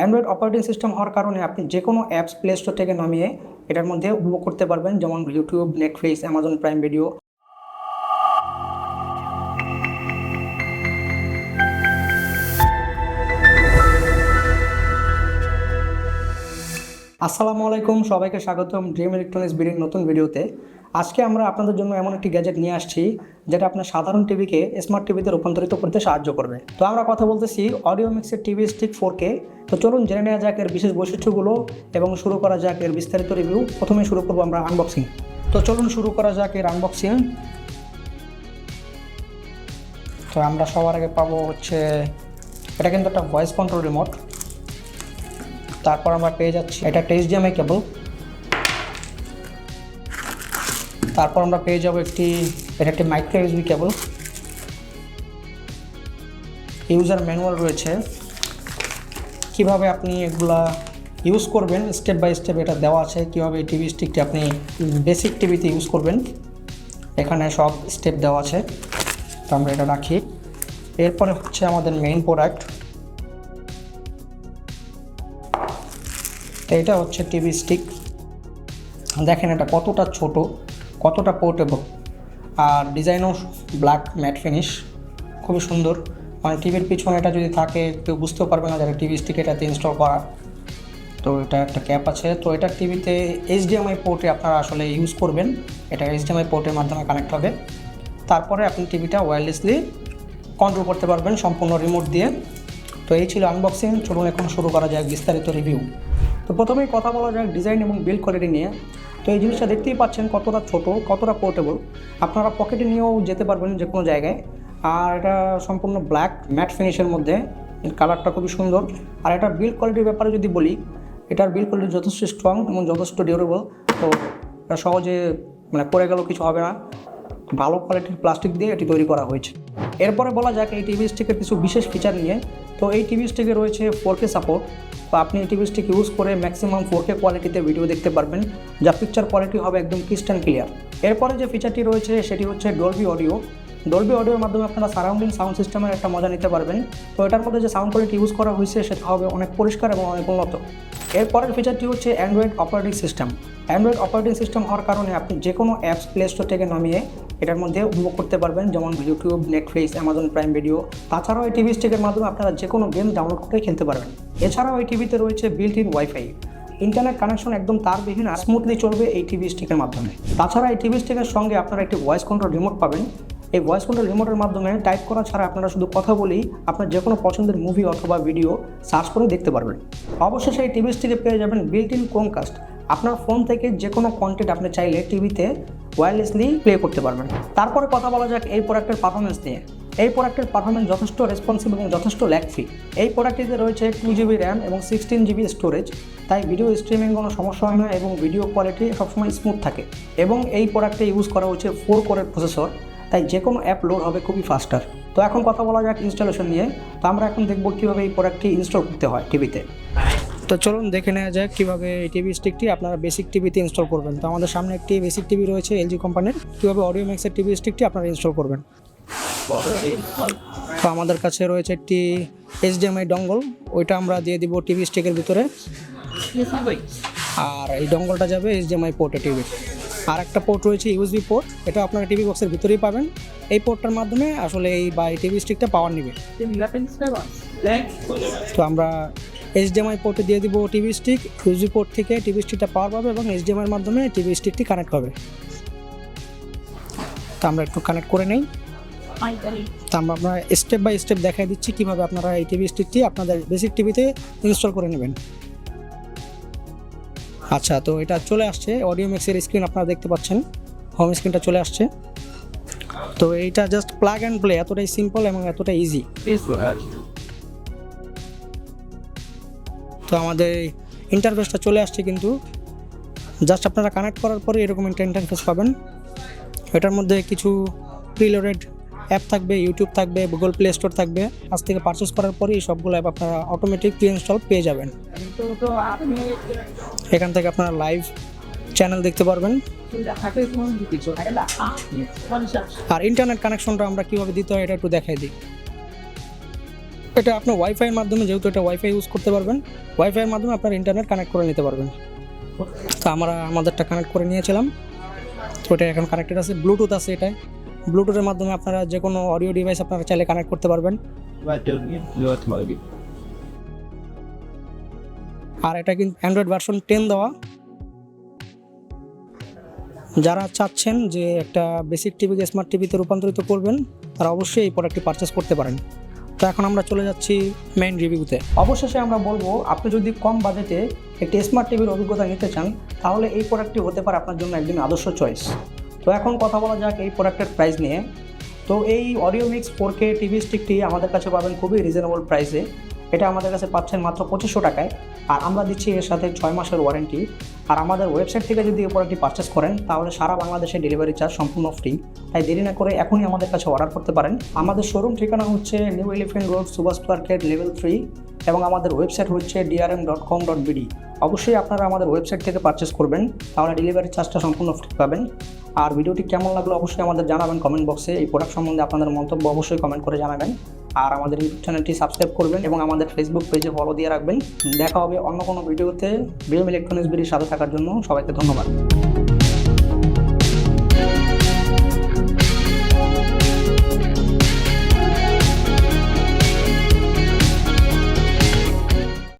Android operating system হওয়ার কারণে আপনি যে কোনো অ্যাপস প্লে স্টোর থেকে নামিয়ে এটার মধ্যে উপভোগ করতে পারবেন, যেমন YouTube Netflix Amazon Prime video আসসালামু আলাইকুম, সবাইকে স্বাগতম ড্রিম ইলেকট্রনিক্স বিডির নতুন ভিডিওতে। আজকে আমরা আপনাদের জন্য এমন একটি গ্যাজেট নিয়ে আসছি যেটা আপনার সাধারণ টিভিকে স্মার্ট টিভিতে রূপান্তরিত করতে সাহায্য করবে। তো আমরা কথা বলতেছি অডিও মিক্সের টিভি স্টিক ফোর কে তো চলুন জেনে নেওয়া যাক এর বিশেষ বৈশিষ্ট্যগুলো এবং শুরু করা যাক এর বিস্তারিত রিভিউ প্রথমে শুরু করব আমরা আনবক্সিং তো চলুন শুরু করা যাক এর আনবক্সিং তো আমরা সবার আগে পাবো হচ্ছে, এটা কিন্তু একটা ভয়েস কন্ট্রোল রিমোট তারপর আমরা পেয়ে যাচ্ছি, এটা একটা এইচডিএমআই কেবল তারপর আমরা পেয়ে যাব একটি এটা একটি micro USB cable user manual রয়েছে। কীভাবে আপনি এগুলা ইউজ করবেন স্টেপ বাই স্টেপ এটা দেওয়া আছে। কীভাবে এই টিভি স্টিকটি আপনি বেসিক টিভিতে ইউজ করবেন, এখানে সব স্টেপ দেওয়া আছে। তো আমরা এটা রাখি। এরপরে হচ্ছে আমাদের মেইন প্রোডাক্ট এটা হচ্ছে টিভি স্টিক দেখেন এটা কতটা ছোট, কতটা পোর্টেবল আর ডিজাইনও ব্ল্যাক ম্যাট ফিনিশ খুবই সুন্দর। মানে টিভির পিছনে এটা যদি থাকে, কেউ বুঝতেও পারবে না যারা টিভি স্টিক এটাতে ইনস্টল করা। তো এটা একটা ক্যাপ আছে। তো এটা টিভিতে এইচডিএমআই পোর্টে আপনারা আসলে ইউজ করবেন। এটা এইচডিএমআই পোর্টের মাধ্যমে কানেক্ট হবে। তারপরে আপনি টিভিটা ওয়্যারলেসলি কন্ট্রোল করতে পারবেন, সম্পূর্ণ রিমোট দিয়ে। তো এই ছিল আনবক্সিং চলুন এখন শুরু করা যায় বিস্তারিত রিভিউ তো প্রথমেই কথা বলা যাক ডিজাইন এবং বিল্ড কোয়ালিটি নিয়ে। তো এই জিনিসটা দেখতেই পাচ্ছেন কতটা ছোট, কতটা পোর্টেবল আপনারা পকেটে নিয়েও যেতে পারবেন যে কোনো জায়গায়। আর এটা সম্পূর্ণ ব্ল্যাক ম্যাট ফিনিশের মধ্যে। এর কালারটা খুবই সুন্দর। আর এটা বিল্ড কোয়ালিটির ব্যাপারে যদি বলি, এটার বিল্ড কোয়ালিটি যথেষ্ট স্ট্রং এবং যথেষ্ট ডিউরেবল তো এটা সহজে মানে পড়ে গেলেও কিছু হবে না। ভালো কোয়ালিটির প্লাস্টিক দিয়ে এটি তৈরি করা হয়েছে। এরপরে বলা যাক এই টিভি স্টিকের কিছু বিশেষ ফিচার নিয়ে। তো এই টিভি স্টিকে রয়েছে ফোর কে সাপোর্ট তো আপনি এই টিভি স্টিক ইউজ করে ম্যাক্সিমাম ফোর কে কোয়ালিটিতে ভিডিও দেখতে পারবেন, যা পিকচার কোয়ালিটি হবে একদম ক্রিস্টান ক্লিয়ার এরপরে যে ফিচারটি রয়েছে, সেটি হচ্ছে ডলবি অডিও ডলবি অডিওর মাধ্যমে আপনারা সারাউন্ডিং সাউন্ড সিস্টেমের একটা মজা নিতে পারবেন। তো এটার মধ্যে যে সাউন্ড কোয়ালিটি ইউজ করা হয়েছে, সেটা হবে অনেক পরিষ্কার এবং অনেক উন্নত। এরপরের ফিচারটি হচ্ছে Android operating system Android operating system হওয়ার কারণে আপনি যে কোনো অ্যাপস প্লে স্টোর থেকে নামিয়ে এটার মধ্যে উপভোগ করতে পারবেন, যেমন YouTube Netflix Amazon Prime video তাছাড়াও এই টিভি স্টিকের মাধ্যমে আপনারা যে কোনো গেম ডাউনলোড করে খেলতে পারবেন। এছাড়াও এই টিভিতে রয়েছে built in wifi internet connection একদম তারবিহীন আর স্মুথলি চলবে এই টিভি স্টিকের মাধ্যমে। তাছাড়া এই টিভি স্টিকের সঙ্গে আপনারা একটি ভয়েস কন্ট্রোল রিমোট পাবেন। এই ভয়েস কন্ট্রোল রিমোটের মাধ্যমে টাইপ করা ছাড়া আপনারা শুধু কথা বলেই আপনার যে কোনো পছন্দের মুভি অথবা ভিডিও সার্চ করে দেখতে পারবেন। অবশেষে এই টিভি স্টিকে পেয়ে যাবেন বিল্ট ইন ক্রোমকাস্ট আপনার ফোন থেকে যে কোনো কন্টেন্ট আপনি চাইলে টিভিতে ওয়্যারলেসলি প্লে করতে পারবেন। তারপরে কথা বলা যাক এই প্রোডাক্টের পারফরমেন্স নিয়ে। এই প্রোডাক্টের পারফরমেন্স যথেষ্ট রেসপন্সিভ এবং যথেষ্ট ল্যাক ফ্রি এই প্রোডাক্টটিতে রয়েছে টু জিবি র্যাম এবং সিক্সটিন জিবি স্টোরেজ তাই ভিডিও স্ট্রিমিং কোনো সমস্যা হয় না এবং ভিডিও কোয়ালিটি সবসময় স্মুথ থাকে। এবং এই প্রোডাক্টে ইউজ করা হচ্ছে ফোর কোরের প্রসেসর তাই যে কোনো অ্যাপ লোড হবে খুবই ফাস্টার তো এখন কথা বলা যাক ইনস্টলেশন নিয়ে। তো আমরা এখন দেখব কীভাবে এই প্রোডাক্টটি ইনস্টল করতে হয় টিভিতে তো। চলুন দেখে নেওয়া যাক কীভাবে এই টিভি স্টিকটি আপনারা বেসিক টিভিতে ইনস্টল করবেন। তো আমাদের সামনে একটি বেসিক টিভি রয়েছে এলজি কোম্পানির কীভাবে অডিও ম্যাক্সের টিভি স্টিকটি আপনারা ইনস্টল করবেন। তো আমাদের কাছে রয়েছে একটি এইচডিএমআই ডঙ্গল ওইটা আমরা দিয়ে দিব টিভি স্টিকের ভিতরে। আর এই ডঙ্গলটা যাবে এইচডিএমআই পোর্টে টিভির আর একটা পোর্ট রয়েছে ইউএসবি পোর্ট এটা আপনারা টিভি বক্সের ভিতরেই পাবেন। এই পোর্টটার মাধ্যমে আসলে এই বা এই টিভি স্টিকটা পাওয়ার নেবে। তো আমরা এইচডিএমআই পোর্টে দিয়ে দিব টিভি স্টিক ইউজি পোর্ট থেকে টিভি স্টিকটা পাওয়ার পাবে এবং এইচডিএমআইয়ের মাধ্যমে টিভি স্টিকটি কানেক্ট হবে। তো আমরা একটু কানেক্ট করে নেই। তো আমরা আমরা স্টেপ বাই স্টেপ দেখাই দিচ্ছি কীভাবে আপনারা এই টিভি স্টিকটি আপনাদের বেসিক টিভিতে ইনস্টল করে নেবেন। আচ্ছা তো এটা চলে আসছে। অডিও মিক্সের স্ক্রিন আপনারা দেখতে পাচ্ছেন। হোম স্ক্রিনটা চলে আসছে। তো এইটা জাস্ট প্লাগ অ্যান্ড প্লে এতটাই সিম্পল এবং এতটাই ইজি তো আমাদের ইন্টারফেসটা চলে আসছে কিন্তু। জাস্ট আপনারা কানেক্ট করার পরে এরকম একটা ইন্টারফেস পাবেন। এটার মধ্যে কিছু প্রিলোডেড অ্যাপ থাকবে ইউটিউব থাকবে গুগল প্লে স্টোর থাকবে। আজ থেকে পারচেস করার পরে এই সবগুলো অ্যাপ আপনারা অটোমেটিক প্রি ইনস্টল পেয়ে যাবেন। এখান থেকে আপনারা লাইভ চ্যানেল দেখতে পারবেন। আর ইন্টারনেট কানেকশনটা আমরা কীভাবে দিতে হয়, এটা একটু দেখাই দিই। এটা আপনার ওয়াইফাইয়ের মাধ্যমে, যেহেতু এটা ওয়াইফাই ইউজ করতে পারবেন ওয়াইফাইয়ের মাধ্যমে আপনার ইন্টারনেট কানেক্ট করে নিতে পারবেন। তো আমরা আমাদেরটা কানেক্ট করে নিয়েছিলাম। তো এটা এখন কানেক্টেড আছে ব্লুটুথ আছে এটায়। ব্লুটুথের মাধ্যমে আপনারা যে কোনো অডিও ডিভাইস আপনারা চাইলে কানেক্ট করতে পারবেন। আর এটা কিন্তু অ্যান্ড্রয়েড ভার্সন টেন দেওয়া। যারা চাচ্ছেন যে একটা বেসিক টিভিকে স্মার্ট টিভিতে রূপান্তরিত করবেন, তারা অবশ্যই এই প্রোডাক্টটি পারচেস করতে পারেন। তো এখন আমরা চলে যাচ্ছি মেইন রিভিউতে অবশেষে আমরা বলব, আপনি যদি কম বাজেটে একটি স্মার্ট টিভির অভিজ্ঞতা নিতে চান, তাহলে এই প্রোডাক্টটি হতে পারে আপনার জন্য একদম আদর্শ চয়েস তো এখন কথা বলা যাক এই প্রোডাক্টের প্রাইস নিয়ে। তো এই audio mix four K TV স্টিকটি আমাদের কাছে পাবেন খুবই রিজনেবল প্রাইসে এটা আমাদের কাছে পাচ্ছেন মাত্র পঁচিশশো টাকায়। আর আমরা দিচ্ছি এর সাথে ছয় মাসের ওয়ারেন্টি আর আমাদের ওয়েবসাইট থেকে যদি এই প্রোডাক্টটি পারচেস করেন, তাহলে সারা বাংলাদেশে ডেলিভারি চার্জ সম্পূর্ণ ফ্রি তাই দেরি না করে এখনই আমাদের কাছে অর্ডার করতে পারেন। আমাদের শোরুম ঠিকানা হচ্ছে new elephant road Subhash market level three এবং আমাদের ওয়েবসাইট হচ্ছে DRM dot com dot BD অবশ্যই আপনারা আমাদের ওয়েবসাইট থেকে পারচেস করবেন, তাহলে ডেলিভারি চার্জটা সম্পূর্ণ ফ্রি পাবেন। আর ভিডিওটি কেমন লাগল অবশ্যই আমাদের জানাবেন কমেন্ট বক্সে এই প্রোডাক্ট সম্বন্ধে আপনাদের মন্তব্য অবশ্যই কমেন্ট করে জানাবেন। আর আমাদের ইউটিউব চ্যানেলটি সাবস্ক্রাইব করবেন এবং আমাদের ফেসবুক পেজে ফলো দিয়ে রাখবেন। দেখা হবে অন্য কোনো ভিডিওতে। বিএম ইলেকট্রনিক্স বিডির সাথে থাকার জন্য সবাইকে ধন্যবাদ।